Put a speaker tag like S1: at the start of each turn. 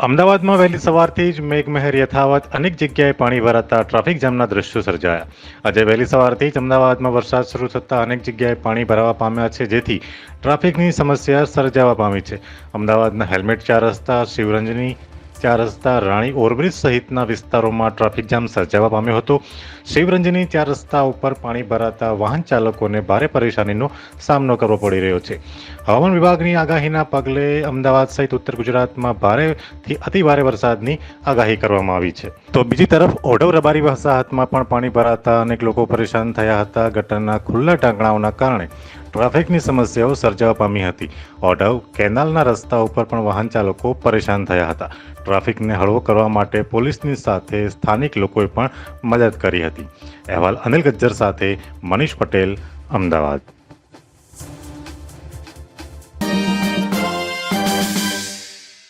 S1: અમદાવાદમાં વહેલી સવારથી જ મેઘમહેર યથાવત અનેક જગ્યાએ પાણી ભરાતા ટ્રાફિક જામના દ્રશ્યો સર્જાયા. આજે વહેલી સવારથી જ અમદાવાદમાં વરસાદ શરૂ થતાં અનેક જગ્યાએ પાણી ભરાવા પામ્યા છે, જેથી ટ્રાફિકની સમસ્યા સર્જાવા પામી છે. અમદાવાદના હેલ્મેટ ચાર રસ્તા, શિવરંજની ચાર રસ્તા રાણી ઓરબ્રિજ સહિતના વિસ્તારોમાં ટ્રાફિક જામ સર્જાવા પામ્યો હતો. શિવરંજની ચાર રસ્તા ઉપર પાણી ભરાતા વાહન ચાલકોને ભારે પરેશાનીનો સામનો કરવો પડી રહ્યો છે. હવામાન વિભાગની આગાહીના પગલે અમદાવાદ સહિત ઉત્તર ગુજરાતમાં ભારેથી અતિભારે વરસાદની આગાહી કરવામાં આવી છે. તો બીજી તરફ ઓઢવ રબારી વસાહતમાં પણ પાણી ભરાતા અનેક લોકો પરેશાન થયા હતા. ગટરના ખુલ્લા ટાંકણાઓના કારણે ટ્રાફિકની સમસ્યાઓ સર્જાવા પામી હતી. ઓઢવ કેનાલના રસ્તા ઉપર પણ વાહન ચાલકો પરેશાન થયા હતા. ટ્રાફિકને હળવો કરવા માટે પોલીસની સાથે સ્થાનિક લોકોએ પણ મદદ કરી હતી. અહેવાલ અનિલ ગજ્જર સાથે મનીષ પટેલ, અમદાવાદ.